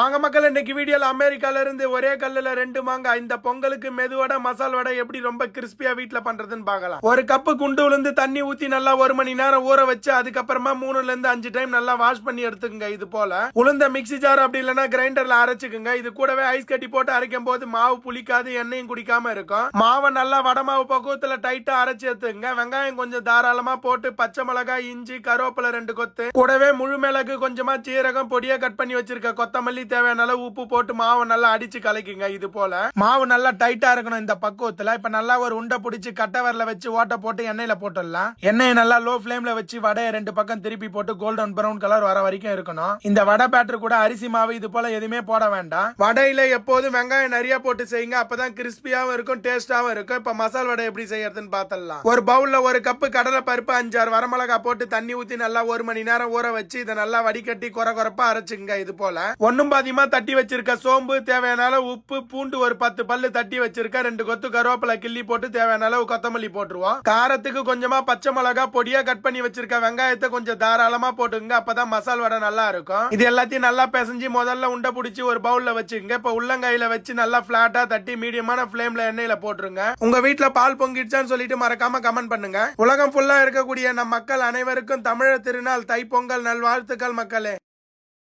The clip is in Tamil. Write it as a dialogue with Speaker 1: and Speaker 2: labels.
Speaker 1: வாங்க மக்கள் இன்னைக்கு வீடியோல அமெரிக்கால இருந்து ஒரே கல்லுல ரெண்டு மாங்காய் இந்த பொங்கலுக்கு மெதுவடை மசால் வடை எப்படி ரொம்ப கிறிஸ்பியா வீட்டில் பண்றதுன்னு பார்க்கலாம். ஒரு கப்பு குண்டு உளுந்து தண்ணி ஊத்தி நல்லா ஒரு மணி நேரம் ஊற வச்சு அதுக்கப்புறமா மூணுல இருந்து அஞ்சு டைம் நல்லா வாஷ் பண்ணி எடுத்துக்கங்க. இது போல உளுந்த மிக்ஸி ஜார் அப்படி இல்லைன்னா கிரைண்டர்ல அரைச்சுக்குங்க. இது கூடவே ஐஸ் கட்டி போட்டு அரைக்கும் போது மாவு புளிக்காது எண்ணெயும் குடிக்காம இருக்கும். மாவை நல்லா வடை மாவு பக்குவத்துல டைட்டா அரைச்சு எடுத்துக்கங்க. வெங்காயம் கொஞ்சம் தாராளமா போட்டு பச்சை மிளகாய் இஞ்சி கருவேப்பிலை ரெண்டு கொத்து கூடவே முழு மிளகு கொஞ்சமா சீரகம் பொடியா கட் பண்ணி வச்சிருக்க கொத்தமல்லி தேவையான அளவு உப்பு போட்டு மாவை நல்லா அடிச்சு கலக்கிங்க இது போல. மாவு நல்லா டைட்டா இருக்கணும் இந்த பக்குவத்துல. இப்ப நல்லா ஒரு உண்டை பிடிச்சி கட்டவரில் வச்சு ஓட்டை போட்டு எண்ணெயில போட்டுடலாம். எண்ணெயை நல்லா லோ ஃபிளேம்ல வச்சு வடையை ரெண்டு பக்கம் திருப்பி போட்டு கோல்டன் பிரவுன் கலர் வர வரைக்கும் இருக்கணும். இந்த வடை பேட்டர் கூட அரிசி மாவு இது போல எதுவுமே போட வேண்டாம். வடையில எப்போதும் வெங்காயம் நிறைய போட்டு செய்யுங்க. அப்பதான் கிறிஸ்பியாவும் இருக்கும் டேஸ்டாவும் இருக்கும். இப்ப மசால் வடை எப்படி செய்யறதுன்னு பார்த்தலாம் ஒரு பவுல்ல ஒரு கப்பு கடலை பருப்பு அஞ்சாறு வரமிளகா போட்டு தண்ணி ஊத்தி நல்லா ஒரு மணி நேரம் ஊற வச்சு இதை நல்லா வடிகட்டி குறை குறைப்பா அரைச்சுங்க இது போல. ஒன்னும் அதிகமாக தட்டி வச்சிருக்க சோம்பு தேவையான உப்பு பூண்டு ஒரு பத்து பல்லு தட்டி வச்சிருக்க ரெண்டு கொத்து கருவேப்பிலை கிள்ளி போட்டு தேவையான அளவு கொத்தமல்லி போட்டுருவோம். காரத்துக்கு கொஞ்சமா பச்சை மிளகா பொடியா கட் பண்ணி வச்சிருக்க வெங்காயத்தை கொஞ்சம் தாராளமா போட்டுங்க அப்பதான் மசால் வடை நல்லா இருக்கும். இது எல்லாத்தையும் நல்லா பிசைஞ்சு முதல்ல உண்டை பிடிச்சி ஒரு பவுல்ல வச்சுங்க இப்ப உள்ளங்கையில வச்சு நல்லா பிளாட்டா தட்டி மீடியமான ஃபிளேம்ல எண்ணெயில போட்டுருங்க. உங்க வீட்டுல பால் பொங்கிடுச்சான்னு சொல்லிட்டு மறக்காம கமெண்ட் பண்ணுங்க. உலகம் ஃபுல்லா இருக்கக்கூடிய நம் மக்கள் அனைவருக்கும் தமிழர் திருநாள் தைப்பொங்கல் நல்வாழ்த்துக்கள் மக்களே.